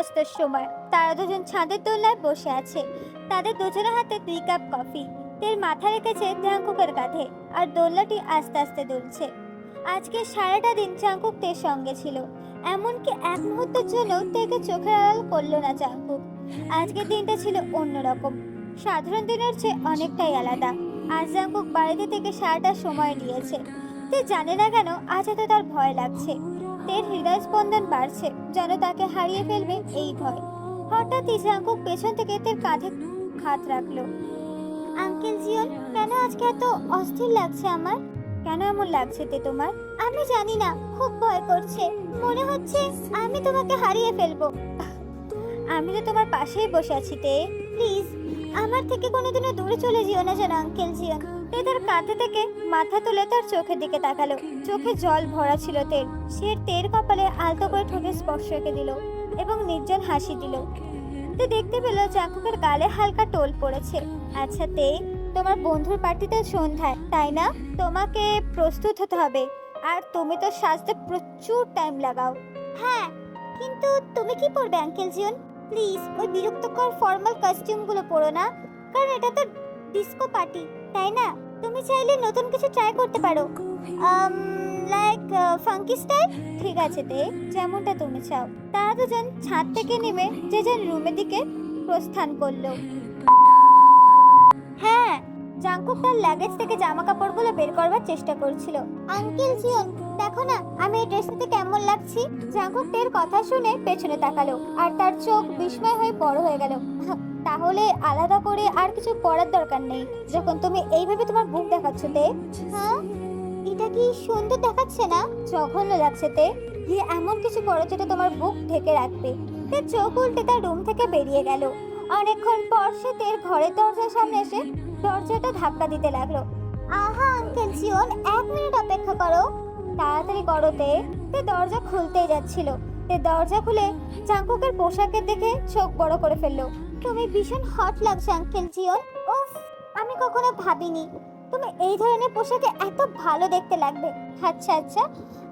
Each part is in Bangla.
সূর্যাস্তের সময় তারা দুজন ছাদের দোলনায় বসে আছে। তাদের দুজনের হাতে দুই কাপ কফি। তের মাথা রেখেছে জাঙ্কুকের কাঁধে আর দোলনাটি আস্তে আস্তে দুলছে। আজকে সারাটা দিন জাঙ্কুক তের সঙ্গে ছিল। এমনকি এক মুহূর্তের জন্য তেকে চোখের আড়াল করল না জাঙ্কুক আজকের দিনটা ছিল অন্যরকম। সাধারণ দিনের চেয়ে অনেকটাই আলাদা। আজ জাঙ্কুক বাড়িতে থেকে সারাটা সময় নিয়েছে। তে জানে না কেন আজ এত তার ভয় লাগছে। তের হৃদয় স্পন্দন বাড়ছে, যেন তাকে হারিয়ে ফেলবে এই ভয়। হঠাৎই জাঙ্কুক পেছন থেকে তের কাঁধে হাত রাখল। আঙ্কেল জিয়ন কেন আজকে এত অস্থির লাগছে আমার? কেন এমন লাগছে তে তোমার? আমি জানি না, খুব ভয় করছে। মনে হচ্ছে আমি তোমাকে হারিয়ে ফেলব। আমি তো তোমার পাশেই বসে আছি তে। প্লিজ, আমার থেকে কোনোদিনও দূরে চলে যেও না যেন আঙ্কেল জিয়ন তে তার কাঁধে থেকে মাথা তুলে তার চোখের দিকে তাকালো। চোখে জল ভরা ছিল তের সে তের কপালে আলতো করে ঠোঁটে স্পর্শ রেখে দিল এবং নির্জন হাসি দিল। তে দেখতে পেল জাঙ্কুকের গালে হালকা টোল পড়েছে। আচ্ছা তে, তোমার বন্ধুর পার্টিতে সন্ধ্যায়, তাই না? তোমাকে প্রস্তুত হতে হবে। আর তুমি তো সাজতে প্রচুর টাইম লাগাও। হ্যাঁ কিন্তু তুমি কি পরবে আঙ্কেল জিয়ন প্লিজ ওই বিরক্তকর ফর্মাল কস্টিউমগুলো পরো না। কারণ এটা তো ডিস্কো পার্টি তাই না? তুমি চাইলে নতুন কিছু ট্রাই করতে পারো। লাইক ফাঙ্কি স্টাইল ঠিক আছে, তে, যেমনটা তুমি চাও। তারা দুজন ছাদ থেকে নেমে যে যার রুমের দিকে প্রস্থান করল। হ্যাঁ জাঙ্কুক তার লাগেজ থেকে জামা কাপড়গুলো বের করবার চেষ্টা করছিল। আঙ্কেল জিয়ন, দেখো না, আমি এই ড্রেসটাতে কেমন লাগছি? জাঙ্কুক তের কথা শুনে পেছনে তাকালো, আর তার চোখ বিস্ময় হয়ে বড় হয়ে গেল। তাহলে আলাদা করে আর কিছু পরার দরকার নেই। যখন তুমি এইভাবে তোমার বুক দেখাচ্ছ তে। হ্যাঁ? এটা কি সুন্দর দেখাচ্ছে না? জঘন্য লাগছে তে। গিয়ে এমন কিছু পরো যেটা তোমার বুক ঢেকে রাখবে। তে চোখ উল্টে তার রুম থেকে বেরিয়ে গেল। অনেকক্ষণ পর সে তের ঘরের দরজার সামনে এসে দরজাটা ধাক্কা দিতে লাগল। আহা আঙ্কেল জিওন এক মিনিট অপেক্ষা করো। তাড়াতাড়ি করো তে। তে দরজা খুলতেই যাচ্ছিল। তে দরজা খুলে চাঙ্কুকের পোশাকের দেখে চোখ বড় করে ফেলল। তুমি ভীষণ হট লাগছে আঙ্কেল জিওন উফ, আমি কখনো ভাবিনি। তুমি এই ধরনের পোশাকে এত ভালো দেখতে লাগবে। আচ্ছা আচ্ছা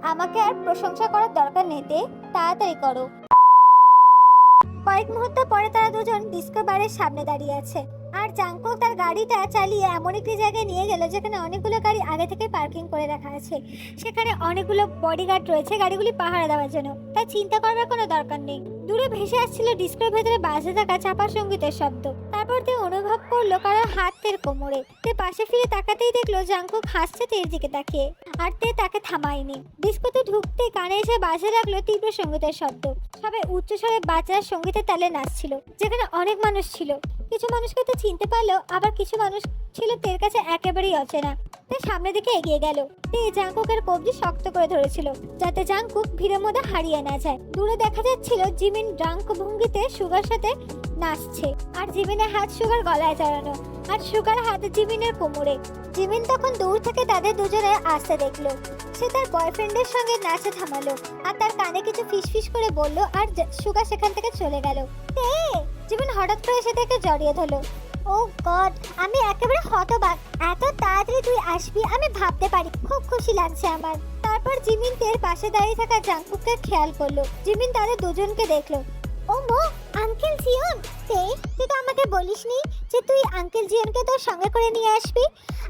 আমাকে আর প্রশংসা করার দরকার নেই তে। তাড়াতাড়ি করো। কয়েক মুহূর্ত পরে তারা দুজন ডিস্কো বারের সামনে দাঁড়িয়ে আছে। আর জাঙ্কুক তার গাড়িটা চালিয়ে এমন একটি জায়গায় নিয়ে গেল যেখানে অনেকগুলো গাড়ি আগে থেকে পার্কিং করে রাখা আছে। সেখানে অনেকগুলো বডিগার্ড রয়েছে গাড়িগুলি পাহারা দেওয়ার জন্য। তাই চিন্তা করবার কোনো দরকার নেই। দূরে ভেসে আসছিল ডিস্কোর ভেতরে বাজে থাকা চাপা সঙ্গীতের শব্দ। তারপর তে অনুভব করল কারও হাত তের কোমরে। তে পাশে ফিরে তাকাতেই দেখল জাঙ্কুক হাসছে তের দিকে তাকিয়ে। আর তে তাকে থামায়নি। ডিস্কোতে ঢুকতে কানে এসে বাজে লাগল তীব্র সঙ্গীতের শব্দ। সবাই উচ্চস্বরে বাচ্চার সঙ্গীতের তালে নাচছিল, যেখানে অনেক মানুষ ছিল। কিছু মানুষকে তো চিনতে পারলেও আবার কিছু মানুষ ছিল তের কাছে একেবারেই অচেনা। তাই সামনের দিকে এগিয়ে গেল। তে জাঙ্কুকের কবজি শক্ত করে ধরেছিল, যাতে জাঙ্কুক ভিড়ের মধ্যে হারিয়ে না যায়। দূরে দেখা যাচ্ছিল জিমিন ড্রাঙ্ক ভঙ্গিতে সুগার সাথে নাচছে, আর জিমিনের হাত সুগার গলায় জড়ানো, আর সুগার হাত জিমিনের কোমরে। জিমিন তখন দূর থেকে তাদের দুজনে আসতে দেখল। সে তার বয়ফ্রেন্ডের সঙ্গে নাচে থামালো, আর তার কানে কিছু ফিসফিস করে বলল, আর জ- সুগা সেখান থেকে চলে গেল। জীবন হঠাৎ করে এসে তাকে জড়িয়ে ধরলো। ও গড, আমি একেবারে হতবাক। এত তাড়াতাড়ি তুই আসবি, আমি ভাবতে পারি, খুব খুশি লাগছে আমার। তারপর জিমিন তের পাশে দাঁড়িয়ে থাকা জাঙ্কুককে খেয়াল করল। জিমিন তাদের দুজনকে দেখল। ও মো আঙ্কেল জিয়ন তে তুই তো আমাকে বলিসনি যে তুই আঙ্কেল জিয়নকে তোর সঙ্গে করে নিয়ে আসবি?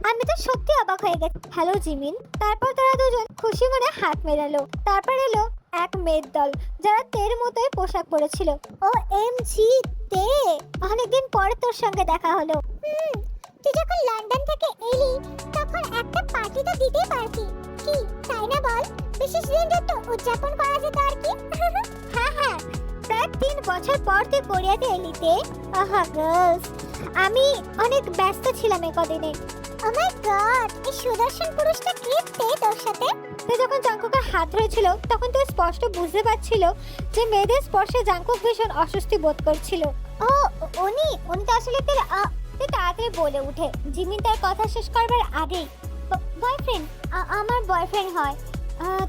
আমি তো সত্যি অবাক হয়ে গেছি। হ্যালো জিমিন, তারপর তারা দুজন খুশি মনে হাত মেলালো। তারপর এলো এক মেয়ের দল যারা তের মতোই পোশাক পরেছিল। ও এম জি তে। অনেকদিন পরে তোর সঙ্গে দেখা হলো। হুম তুই যখন লন্ডন থেকে এলি তখন একটা পার্টি তো দিতেই পারতি। কি তাই না বল? বিশেষ দিনটা তো উদযাপন করা যেত আর কি। হ্যাঁ হ্যাঁ। প্রায় তিন বছর পর তুই কোরিয়াতে এলিতে আহা গার্লস আমি অনেক ব্যস্ত ছিলাম এ কদিনে। ও মাই গড এই সুদর্শন পুরুষটা কে তে তোর সাথে? তে যখন জাঙ্কুকের হাত ধরেছিল তখন তুই স্পষ্ট বুঝতে পারছিল যে মেয়েদের স্পর্শে জাঙ্কুক ভীষণ অস্বস্তি বোধ করছিল। ও, উনি উনি তো আসলে তার তাড়াতাড়ি বলে উঠে জিমিন তার কথা শেষ করবার আগেই। বয়ফ্রেন্ড আমার বয়ফ্রেন্ড হয়।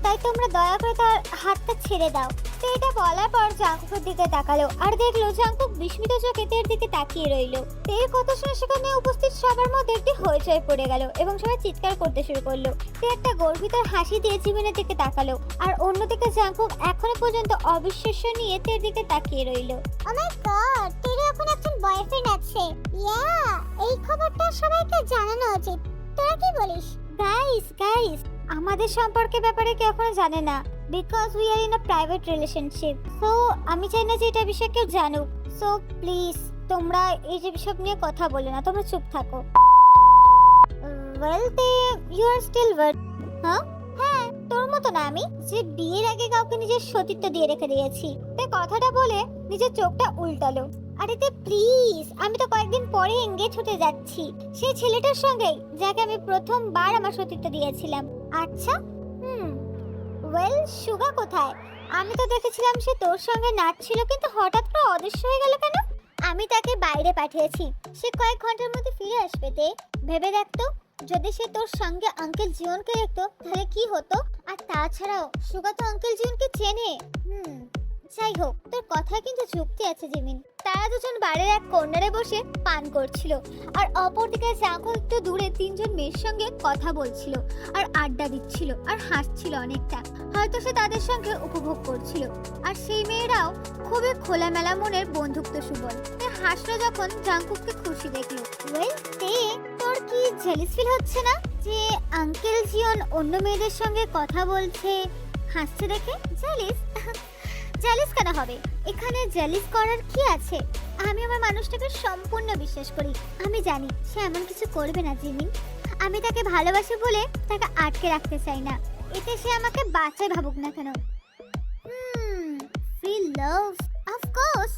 তাই তোমরা দয়া করে তার হাতটা ছেড়ে দাও। তো এটা বলার পর জাঙ্কুকের দিকে তাকালো আর দেখল জাঙ্কুক বিস্মিত চোখে তের দিকে তাকিয়ে রইল। তের কথা শুনে সেখানে উপস্থিত সবার মধ্যে একটি হইচই পড়ে গেল এবং সবাই চিৎকার করতে শুরু করল। তে একটা গর্বিত হাসি দিয়ে জিমিনের দিকে তাকালো আর অন্যদিকে জাঙ্কুক এখনও পর্যন্ত অবিশ্বাস্য নিয়ে তের দিকে তাকিয়ে রইল। ও মাই গড তের এখন একজন বয়ফ্রেন্ড আছে। ইয়া এই খবরটা সবাইকে জানানো উচিত। তোরা কি বলিস? গাইস গাইস আমাদের সম্পর্কে ব্যাপারে কেউ এখনও জানে না because we are in a private relationship so আমি চাই না যে এটা বিষয়ে কেউ জানুক। সো প্লিজ তোমরা এই যে বিষয় নিয়ে কথা বলে না, তোমরা চুপ থাকো। ওয়েল তে ইউ আর স্টিল ওয়ার্ড হ্যাঁ হ্যাঁ তোর মতো না আমি, যে বিয়ের আগে কাউকে নিজের সতীত্ব দিয়ে রেখে দিয়েছি। তে কথাটা বলে নিজের চোখটা উল্টালো। আরে তে প্লিজ আমি তো কয়েকদিন পরে এঙ্গেজ হতে যাচ্ছি। সেই ছেলেটার সঙ্গেই যাকে আমি প্রথমবার আমার সতীত্ব দিয়েছিলাম। আচ্ছা হুম। ওয়েল সুগা কোথায়? আমি তো দেখেছিলাম সে তোর সঙ্গে নাচছিল, কিন্তু হঠাৎ করে অদৃশ্য হয়ে গেল কেন? আমি তাকে বাইরে পাঠিয়েছি। সে কয়েক ঘণ্টার মধ্যে ফিরে আসবে তে। ভেবে দেখতো যদি সে তোর সঙ্গে আঙ্কেল জিওনকে দেখতো, তাহলে কি হতো? আর তাছাড়াও সুগা তো আঙ্কেল জিওনকে চেনে। হুম, যাই হোক, তোর কথায় কিন্তু যুক্তি আছে, জিমিন। তারা দুজন বাড়ির এক কর্নারে বসে পান করছিল। আর অপরদিকে জাঙ্কু একটু দূরে তিনজন মেয়ের সঙ্গে কথা বলছিল আর আড্ডা দিচ্ছিল আর হাসছিল অনেকটা। হয়তো সে তাদের সঙ্গে উপভোগ করছিল। আর সেই মেয়েরাও খুবই খোলামেলা মনের বন্ধুত্ব সুবল। হাসলো যখন জাঙ্কুককে খুশি দেখল। ওয়েল তে, তোর কি জেলিস ফিল হচ্ছে না যে আঙ্কেল জিয়ন অন্য মেয়েদের সঙ্গে কথা বলছে? হাসছে দেখে? জেলিস জেলিস কেন হবে? এখানে জ্যালিস করার কি আছে? আমি আমার মানুষটাকে সম্পূর্ণ বিশ্বাস করি। আমি জানি সে এমন কিছু করবে না জিমিন আমি তাকে ভালোবাসি বলে তাকে আটকে রাখতে চাই না। এতে সে আমাকে বাচ্চাই ভাবুক না কেন? কোর্স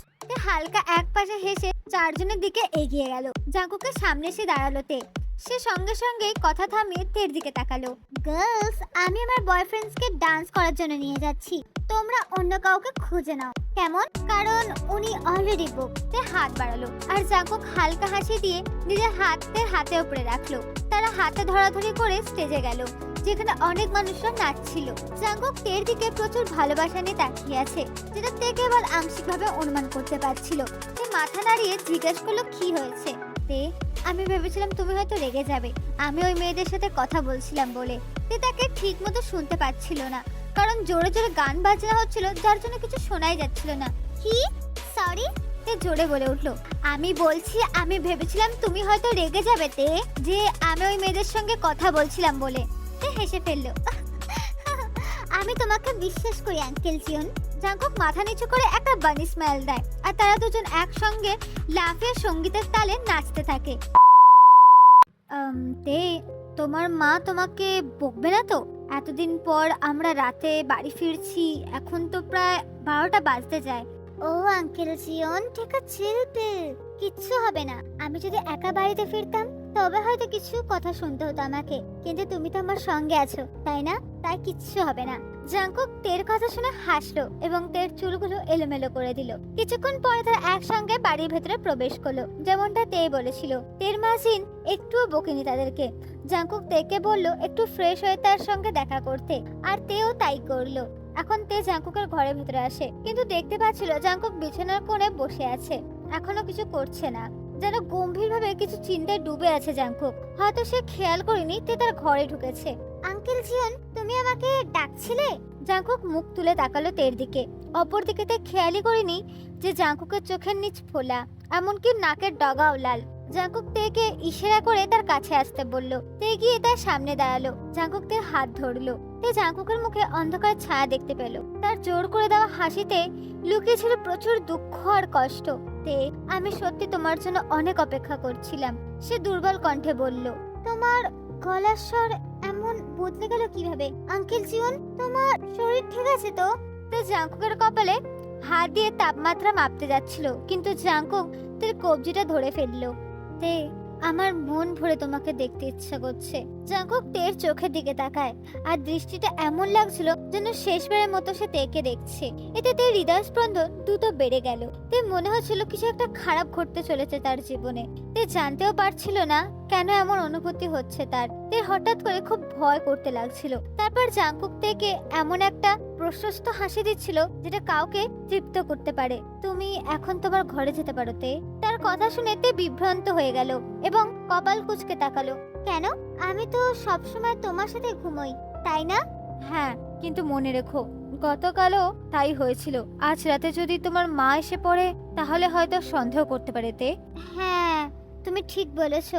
হালকা এক পাশে হেসে চারজনের দিকে এগিয়ে গেল। জাঙ্কুকে সামনে এসে দাঁড়াল তে। সে সঙ্গে সঙ্গে কথা থামিয়ে তের দিকে তাকালো। গার্লস, আমি আমার বয়ফ্রেন্ডসকে ডান্স করার জন্য নিয়ে যাচ্ছি। তোমরা অন্য কাউকে খুঁজে নাও। কেমন? কারণ উনি অলরেডি বুক তে হাত বাড়ালো আর জাঙ্কুক হালকা হাসি দিয়ে নিজের হাত তের হাতে উপরে রাখল। তারা হাতে ধরাধরি করে স্টেজে গেল, যেখানে অনেক মানুষরা নাচছিল। জাঙ্কুক তের দিকে প্রচুর ভালোবাসা নিয়ে তাকিয়ে আছে, যেটা তে কেবল আংশিকভাবে অনুমান করতে পারছিল। সে মাথা নাড়িয়ে জিজ্ঞেস করল, কি হয়েছে? তে আমি ভেবেছিলাম তুমি হয়তো রেগে যাবে। আমি ওই মেয়েদের সাথে কথা বলছিলাম বলে। তে তাকে ঠিক মতো শুনতে পাচ্ছিল না। কারণ জোরে জোরে গান বাজনা হচ্ছিল, যার জন্য কিছু শোনাই যাচ্ছিল না। কি? সরি তে জোরে বলে উঠল, আমি বলছি, আমি ভেবেছিলাম তুমি হয়তো রেগে যাবে তে, যে আমি ওই মেয়েদের সঙ্গে কথা বলছিলাম বলে। তে হেসে ফেলল আমি তোমাকে বিশ্বাস করি, আঙ্কেল জিয়ন। জাঙ্কুক মাথা নিচু করে একটা বানি স্মাইল দেয়। আর তারা দুজন একসঙ্গে লাফিয়ে সঙ্গীতের তালে নাচতে থাকে। তে, তোমার মা তোমাকে বকবে না তো? এতদিন পর আমরা রাতে বাড়ি ফিরছি, এখন তো প্রায় বারোটা বাজতে যায়। ও, আঙ্কেল জিয়ন, ঠিক আছে কিচ্ছু হবে না। আমি যদি একা বাড়িতে ফিরতাম তবে হয়তো কিছু কথা শুনতে হতো আমাকে, কিন্তু তুমি তো আমার সঙ্গে আছো, তাই না? তাই কিচ্ছু হবে না। জাঙ্কুক তের কথা শুনে হাসলো এবং তের চুলগুলো এলোমেলো করে দিল। কিছুক্ষণ পরে তারা একসঙ্গে বাড়ির ভেতরে প্রবেশ করল, যেমনটা তে বলেছিল। তের মাসিন একটুও বকেনি তাদেরকে। জাঙ্কুক তেকে বলল, একটু ফ্রেশ হয়ে তার সঙ্গে দেখা করতে। আর তেও তাই করল। এখন তে জাঙ্কুকের ঘরের ভেতরে আসে, কিন্তু দেখতে পাচ্ছিল জাঙ্কুক বিছানার কোণে বসে আছে। এখনও কিছু করছে না। যেন গম্ভীরভাবে কিছু চিন্তায় ডুবে আছে জাঙ্কুক হয়তো সে খেয়াল করেনি তে তার ঘরে ঢুকেছে। আঙ্কেল জিয়ন তুমি আমাকে ডাকছিলে? জাঙ্কুক মুখ তুলে তাকালো তের দিকে। অপর দিকে তে খেয়ালই করেনি যে জাঙ্কুকের চোখের নিচ ফোলা এমনকি নাকের ডগাও লাল। জাঙ্কুক তেকে ইশারা করে তার কাছে আসতে বলল। তে গিয়ে তার সামনে দাঁড়াল। জাঙ্কুক তে হাত ধরলো। তে জাঙ্কুকের মুখে অন্ধকার ছায়া দেখতে পেল। তার জোর করে দেওয়া হাসিতে লুকিয়ে ছিল প্রচুর দুঃখ আর কষ্ট। তে আমি সত্যি তোমার জন্য অনেক অপেক্ষা করছিলাম। সে দুর্বল কণ্ঠে বলল, তোমার গলার স্বর এমন বদলে গেল কীভাবে? আঙ্কেল জীবন তোমার শরীর ঠিক আছে তো? তো জাঙ্কুকের কপালে হাত দিয়ে তাপমাত্রা মাপতে যাচ্ছিল, কিন্তু জাঙ্কুক তার কবজিটা ধরে ফেলল। তে আমার মন ভরে তোমাকে দেখতে ইচ্ছা করছে। জাঙ্কুক তের চোখের দিকে তাকায়, আর দৃষ্টিটা এমন লাগছিল যেন শেষবারের মতো সে তেকে দেখছে। এতে তের হৃদয় স্পন্দন দ্রুত বেড়ে গেল। তে মনে হচ্ছিল কিছু একটা খারাপ ঘটতে চলেছে তার জীবনে। তে জানতেও পারছিল না কেন এমন অনুভূতি হচ্ছে তার। তে হঠাৎ করে খুব ভয় করতে লাগছিল। তারপর জাঙ্কুক থেকে এমন একটা প্রশস্ত হাসি দিচ্ছিল যেটা কাউকে তৃপ্ত করতে পারে। তুমি এখন তোমার ঘরে যেতে পারো, তে। তার কথা শুনে তে বিভ্রান্ত হয়ে গেল এবং কপাল কুচকে তাকালো। কেন? আমি তো সবসময় তোমার সাথে ঘুমোই, তাই না? হ্যাঁ কিন্তু মনে রেখো, গতকালও তাই হয়েছিল। আজ রাতে যদি তোমার মা এসে পড়ে, তাহলে হয়তো সন্দেহ করতে পারে, তে। হ্যাঁ তুমি ঠিক বলেছ।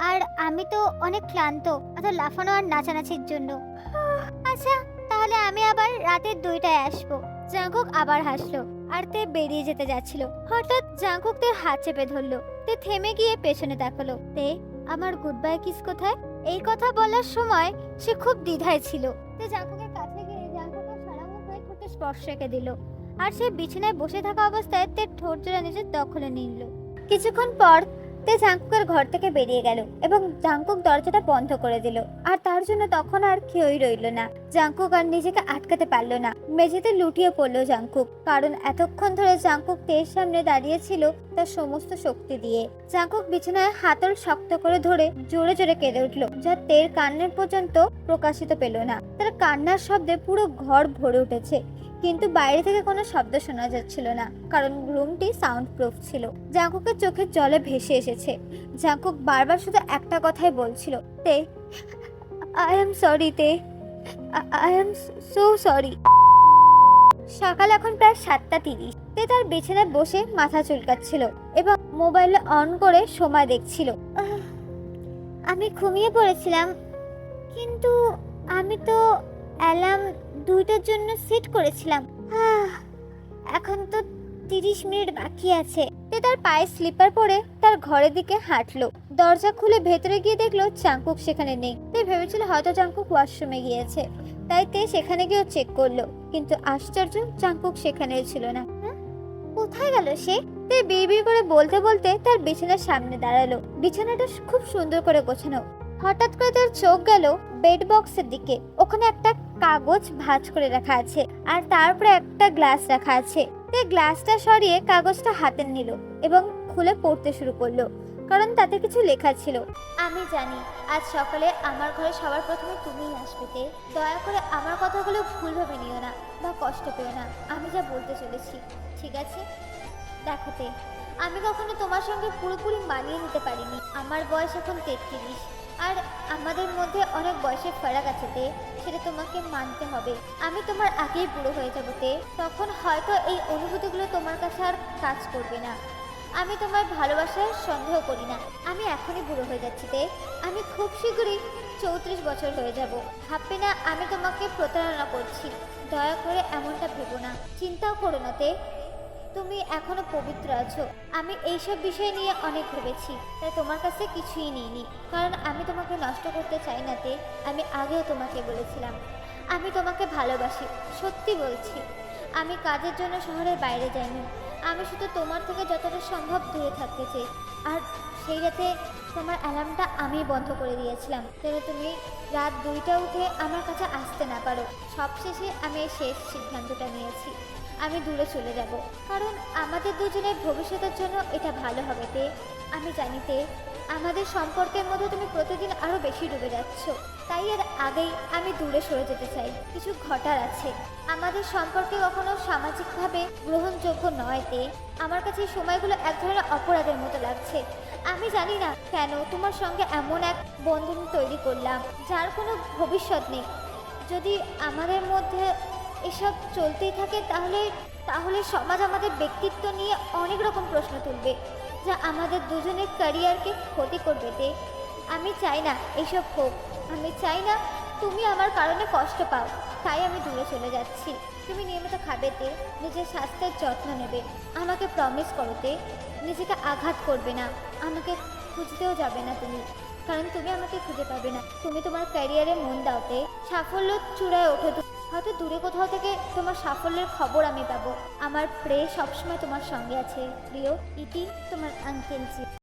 আর আমি তো অনেক ক্লান্ত, অত লাফানো আর নাচানাচির জন্য। আচ্ছা তাহলে আমি আবার রাতের দুইটায় আসব। জাঙ্কুক আবার হাসলো আর তে বেরিয়ে যেতে যাচ্ছিল। হঠাৎ জাঙ্কুক তে হাত চেপে ধরলো। তে থেমে গিয়ে পেছনে তাকালো। তে, আমার গুড বাই কিস কোথায়? এই কথা বলার সময় সে খুব দ্বিধায় ছিল। তে জাঙ্কুকের কাছে গিয়ে জাঙ্কুকের সারা মুখ হয়ে ঠোঁটে স্পর্শ রেখে দিল। আর সে বিছানায় বসে থাকা অবস্থায় তে ঠোঁট জোড়া নিজের দখলে নিল। কিছুক্ষণ পর তে জাঙ্কুকের ঘর থেকে বেরিয়ে গেল এবং জাঙ্কুক দরজাটা বন্ধ করে দিল। আর তার জন্য তখন আর কেউই রইল না। জাঙ্কুক আর নিজেকে আটকাতে পারল না। মেঝেতে লুটিয়ে পড়ল জাঙ্কুক। কারণ এতক্ষণ ধরে জাঙ্কুক তের সামনে দাঁড়িয়ে ছিল তার সমস্ত শক্তি দিয়ে। জাঙ্কুক বিছানায় হাতল শক্ত করে ধরে জোরে জোরে কেঁদে উঠল, যা তের কান্নের পর্যন্ত প্রকাশিত পেল না। তার কান্নার শব্দে পুরো ঘর ভরে উঠেছে। কিন্তু বাইরে থেকে কোনো শব্দ শোনা যাচ্ছিল না, কারণ রুমটি সাউন্ড প্রুফ ছিল। জাঙ্কুকের চোখের জলে ভেসে এসেছে। জাঙ্কুক বারবার শুধু একটা কথাই বলছিল, তে আই এম সরি তে। আই এম সো সরি সকাল এখন প্রায় সাতটা তিরিশ। তে তার বিছানায় বসে মাথা চুলকাচ্ছিল এবং মোবাইল অন করে সময় দেখছিল। আমি ঘুমিয়ে পড়েছিলাম, কিন্তু আমি তো অ্যালার্ম দুইটার জন্য সেট করেছিলাম। এখন তো তিরিশ মিনিট বাকি আছে। তে তার পায়ে স্লিপার পরে তার ঘরের দিকে হাঁটলো। দরজা খুলে ভেতরে গিয়ে দেখল চাঙ্কুক সেখানে নেই। তে ভেবেছিল হয়তো চাঙ্কুক ওয়াশরুমে গিয়েছে। তাই তে সেখানে গিয়েও চেক করল। কিন্তু আশ্চর্য, চাঙ্কুক সেখানে ছিল না? কোথায় গেল সে? তে বিড়বিড় করে বলতে বলতে তার বিছানার সামনে দাঁড়াল। বিছানাটা খুব সুন্দর করে গোছানো। হঠাৎ করে তার চোখ গেল বেড বক্সের দিকে। ওখানে একটা কাগজ ভাঁজ করে রাখা আছে আর তারপরে একটা গ্লাস রাখা আছে। তে গ্লাসটা সরিয়ে কাগজটা হাতে নিল এবং খুলে পড়তে শুরু করল, কারণ তাতে কিছু লেখা ছিল। আমি জানি, আজ সকালে আমার ঘরে সবার প্রথমে তুমিই আসবে তে। দয়া করে আমার কথাগুলো ভুলভাবে নিও না বা কষ্ট পেও না। আমি যা বলতে চলেছি, ঠিক আছে? দেখাতে আমি কখনো তোমার সঙ্গে পুরোপুরি মানিয়ে নিতে পারিনি। আমার বয়স এখন তেত্রিশ। আর আমাদের মধ্যে অনেক বয়সের ফারাক আছে তে, সেটা তোমাকে মানতে হবে। আমি তোমার আগেই বুড়ো হয়ে যাব তে, তখন হয়তো এই অনুভূতিগুলো তোমার কাছে আর কাজ করবে না। আমি তোমার ভালোবাসার সন্দেহ করি না। আমি এখনই বুড়ো হয়ে যাচ্ছি তে। আমি খুব শীঘ্রই চৌত্রিশ বছর হয়ে যাব। ভাববে না আমি তোমাকে প্রতারণা করছি। দয়া করে এমনটা ভেবো না। চিন্তাও করো না তে। তুমি এখনও পবিত্র আছো। আমি এইসব বিষয় নিয়ে অনেক ভেবেছি, তাই তোমার কাছে কিছুই নিইনি। কারণ আমি তোমাকে নষ্ট করতে চাই না তে, আমি আগেও তোমাকে বলেছিলাম। আমি তোমাকে ভালোবাসি, সত্যি বলছি। আমি কাজের জন্য শহরের বাইরে যাইনি। আমি শুধু তোমার থেকে যতটা সম্ভব দূরে থাকতে চাই। আর সেই রাতে তোমার অ্যালার্মটা আমি বন্ধ করে দিয়েছিলাম, যেন তুমি রাত দুইটা উঠে আমার কাছে আসতে না পারো। সবশেষে আমি শেষ সিদ্ধান্তটা নিয়েছি। আমি দূরে চলে যাব। কারণ আমাদের দুজনের ভবিষ্যতের জন্য এটা ভালো হবে তে। আমি জানি তে, আমাদের সম্পর্কের মধ্যে তুমি প্রতিদিন আরও বেশি ডুবে যাচ্ছ। তাই এর আগেই আমি দূরে সরে যেতে চাই। কিছু ঘটার আছে। আমাদের সম্পর্কে কখনো সামাজিকভাবে গ্রহণযোগ্য নয় তে। আমার কাছে এই সময়গুলো এক ধরনের অপরাধের মতো লাগছে। আমি জানি না কেন তোমার সঙ্গে এমন এক বন্ধন তৈরি করলাম, যার কোনো ভবিষ্যৎ নেই। যদি আমাদের মধ্যে এসব চলতেই থাকে, তাহলে তাহলে সমাজ আমাদের ব্যক্তিত্ব নিয়ে অনেক রকম প্রশ্ন তুলবে, যা আমাদের দুজনের ক্যারিয়ারকে ক্ষতি করবে তে আমি চাই না এসব হোক, আমি চাই না তুমি আমার কারণে কষ্ট পাও, তাই আমি দূরে চলে যাচ্ছি তুমি নিয়মিত খাবে তে, নিজের স্বাস্থ্যের যত্ন নেবে, আমাকে প্রমিস করো করতে নিজেকে আঘাত করবে না, আমাকে খুঁজতেও যাবে না তুমি, কারণ তুমি আমাকে খুঁজে পাবে না তুমি তোমার ক্যারিয়ারে মন দাওতে সাফল্য চূড়ায় ওঠো। হয়তো দূরে কোথাও থেকে তোমার সাফল্যের খবর আমি পাবো। আমার প্রে সবসময় তোমার সঙ্গে আছে। প্রিয়, ইতি তোমার আঙ্কেল জি